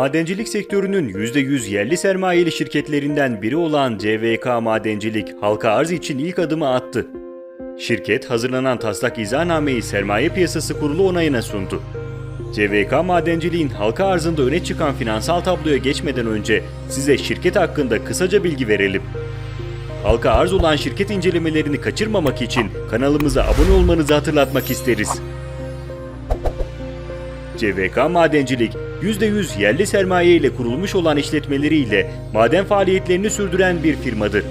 Madencilik sektörünün %100 yerli sermayeli şirketlerinden biri olan CVK Madencilik halka arz için ilk adımı attı. Şirket hazırlanan taslak izahnnameyi Sermaye Piyasası Kurulu onayına sundu. CVK Madenciliğin halka arzında öne çıkan finansal tabloya geçmeden önce size şirket hakkında kısaca bilgi verelim. Halka arz olan şirket incelemelerini kaçırmamak için kanalımıza abone olmanızı hatırlatmak isteriz. CVK Madencilik, %100 yerli sermaye ile kurulmuş olan işletmeleriyle maden faaliyetlerini sürdüren bir firmadır.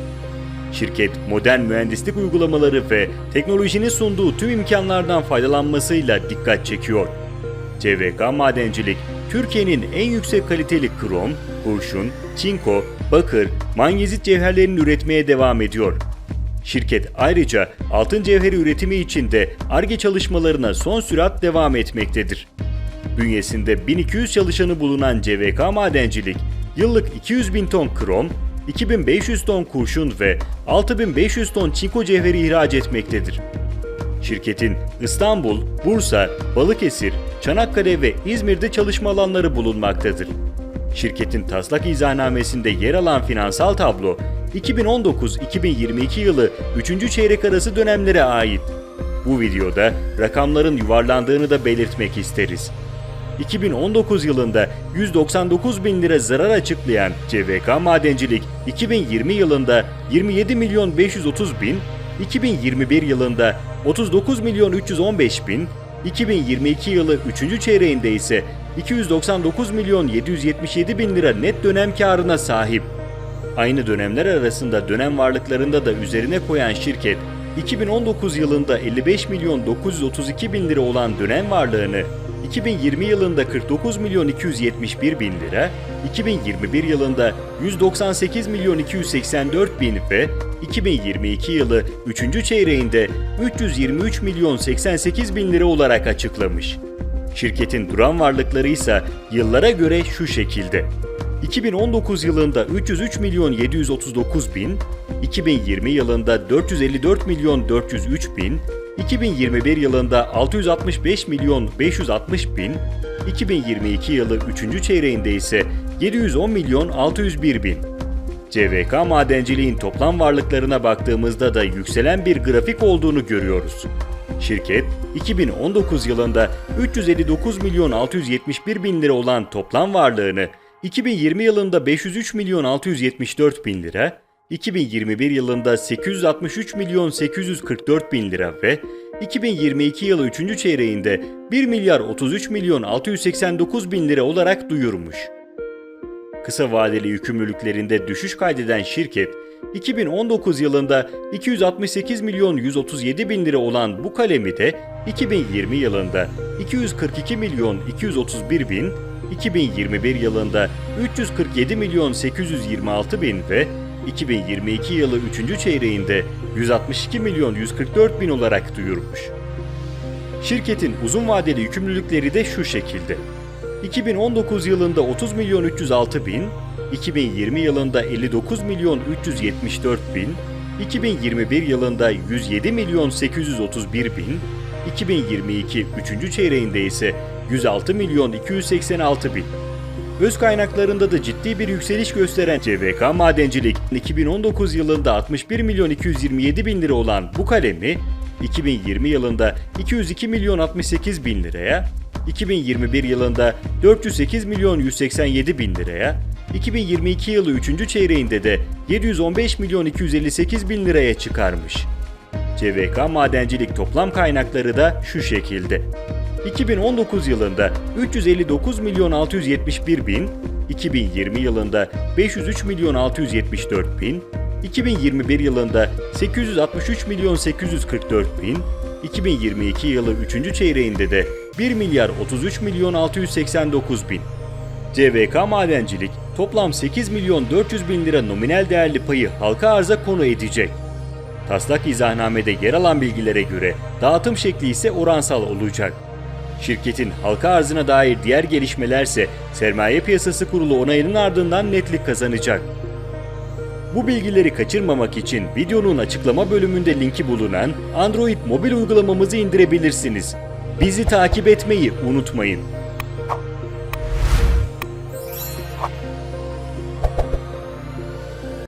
Şirket, modern mühendislik uygulamaları ve teknolojinin sunduğu tüm imkanlardan faydalanmasıyla dikkat çekiyor. CVK Madencilik, Türkiye'nin en yüksek kaliteli krom, kurşun, çinko, bakır, manyezit cevherlerini üretmeye devam ediyor. Şirket ayrıca altın cevheri üretimi için de ARGE çalışmalarına son sürat devam etmektedir. Bünyesinde 1200 çalışanı bulunan CVK Madencilik, yıllık 200 bin ton krom, 2500 ton kurşun ve 6500 ton çinko cevheri ihraç etmektedir. Şirketin İstanbul, Bursa, Balıkesir, Çanakkale ve İzmir'de çalışma alanları bulunmaktadır. Şirketin taslak izahnamesinde yer alan finansal tablo, 2019-2022 yılı 3. çeyrek arası dönemlere ait. Bu videoda rakamların yuvarlandığını da belirtmek isteriz. 2019 yılında 199 bin lira zarar açıklayan CVK Madencilik 2020 yılında 27 milyon 530 bin, 2021 yılında 39 milyon 315 bin, 2022 yılı 3. çeyreğinde ise 299 milyon 777 bin lira net dönem karına sahip. Aynı dönemler arasında dönem varlıklarında da üzerine koyan şirket 2019 yılında 55 milyon 932 bin lira olan dönem varlığını 2020 yılında 49 milyon 271 bin lira, 2021 yılında 198 milyon 284 bin ve 2022 yılı 3. çeyreğinde 323 milyon 88 bin lira olarak açıklamış. Şirketin duran varlıkları ise yıllara göre şu şekilde. 2019 yılında 303 milyon 739 bin, 2020 yılında 454 milyon 403 bin, 2021 yılında 665 milyon 560 bin, 2022 yılı 3. çeyreğinde ise 710 milyon 601 bin. CVK madenciliğin toplam varlıklarına baktığımızda da yükselen bir grafik olduğunu görüyoruz. Şirket, 2019 yılında 359 milyon 671 bin lira olan toplam varlığını 2020 yılında 503 milyon 674 bin lira, 2021 yılında 863 milyon 844 bin lira ve 2022 yılı 3. çeyreğinde 1 milyar 33 milyon 689 bin lira olarak duyurmuş. Kısa vadeli yükümlülüklerinde düşüş kaydeden şirket, 2019 yılında 268 milyon 137 bin lira olan bu kalemi de 2020 yılında 242 milyon 231 bin, 2021 yılında 347 milyon 826 bin ve 2022 yılı 3. çeyreğinde 162 milyon 144 bin olarak duyurmuş. Şirketin uzun vadeli yükümlülükleri de şu şekilde. 2019 yılında 30 milyon 306 bin, 2020 yılında 59 milyon 374 bin, 2021 yılında 107 milyon 831 bin, 2022 3. çeyreğinde ise 106 milyon 286 bin. Öz kaynaklarında da ciddi bir yükseliş gösteren CVK Madencilik 2019 yılında 61 milyon 227 bin lira olan bu kalemi 2020 yılında 202 milyon 68 bin liraya, 2021 yılında 408 milyon 187 bin liraya, 2022 yılı 3. çeyreğinde de 715 milyon 258 bin liraya çıkarmış. CVK Madencilik toplam kaynakları da şu şekilde. 2019 yılında 359 milyon 671 bin, 2020 yılında 503 milyon 674 bin, 2021 yılında 863 milyon 844 bin, 2022 yılı 3. çeyreğinde de 1 milyar 33 milyon 689 bin. CVK Madencilik toplam 8 milyon 400 bin lira nominal değerli payı halka arza konu edecek. Taslak izahnamede yer alan bilgilere göre dağıtım şekli ise oransal olacak. Şirketin halka arzına dair diğer gelişmelerse Sermaye Piyasası Kurulu onayının ardından netlik kazanacak. Bu bilgileri kaçırmamak için videonun açıklama bölümünde linki bulunan Android mobil uygulamamızı indirebilirsiniz. Bizi takip etmeyi unutmayın.